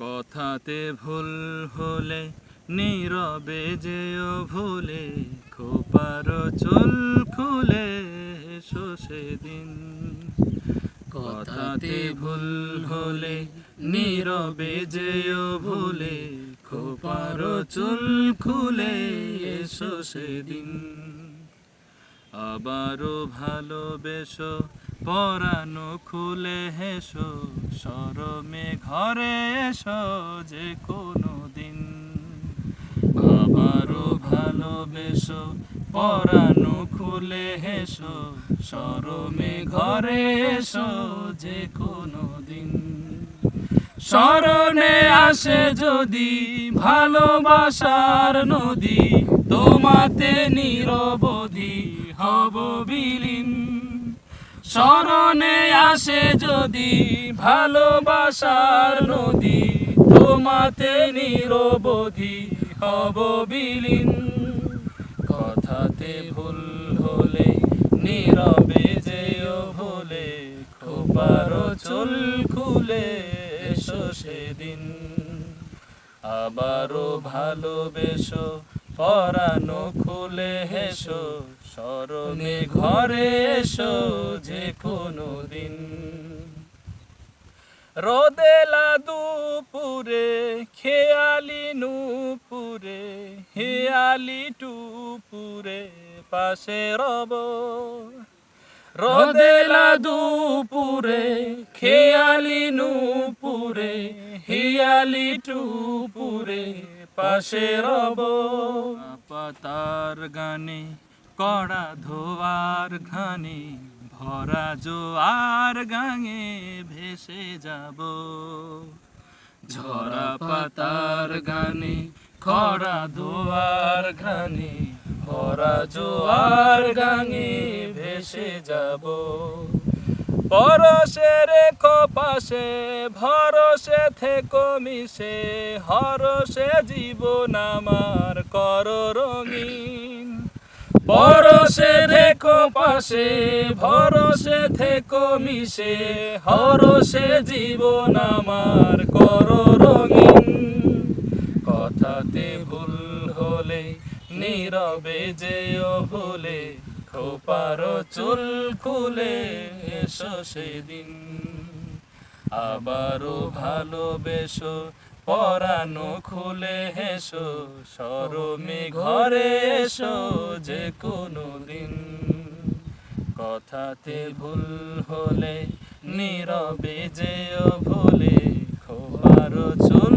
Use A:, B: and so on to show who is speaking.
A: কথাতে ভুল হলে, নীরবে যেও ভুলে, খোপার চুল খুলে এসো সেদিন। কথাতে ভুল হলে, নীরবে যেও ভুলে, খোপার চুল খুলে এসো সেদিন। আবারও ভালোবেসো পরানো খুলে হেসো, সরমে ঘরে এসো যে কোনো দিন। আবারও ভালোবেসো, পরানো খুলে হেসো, সরমে ঘরে এসো যে কোনো দিন। স্মরণে আসে যদি ভালোবাসার নদী, তোমাতে নিরবধি হব বিলীন। স্মরণে আসে যদি ভালোবাসার নদী, তোমাতে নিরবধি হব বিলীন। কথাতে ভুল হলে, নীরবে যেও ভুলে, খোপারো চুল খুলে এসো সেদিন। আবারও ভালোবেসো পরানো খুলে হেসো, স্মরণে ঘরে এসো যে কোনো দিন। রোদেলা দুপুরে খেয়ালি নুপুরে, হেয়ালি টুপুরে পাশে রব। রোদেলা দুপুরে খেয়ালি নুপুরে, হিয়ালি টুপুরে পাশে রব। পাতার গানে, কড়া ধোয়ার ঘানে, ভরা জোয়ার গাঙে ভেসে যাব। ঝরা পাতার গানে খরা ধোয়ার ঘানে, ভরা জোয়ার গাঙে ভেসে যাব। পরশে রেখো পাশে, ভরসে থেকো মিশে হরসে জীবন আমার কর রঙিন। পরশে দেখো পাশে, ভরসে থেকো মিশে হরসে জীবন আমার কর রঙিন। কথাতে ভুল হলে, নীরবে যেও ভুলে খোপার চুল খুলে এসো সেদিন। আবারও ভালোবেসো, পরানো খুলে হেসো, সরমে ঘরে এসো যে কোনো দিন। কথাতে ভুল হলে, নীরবে যেও ভুলে, খোপার চুল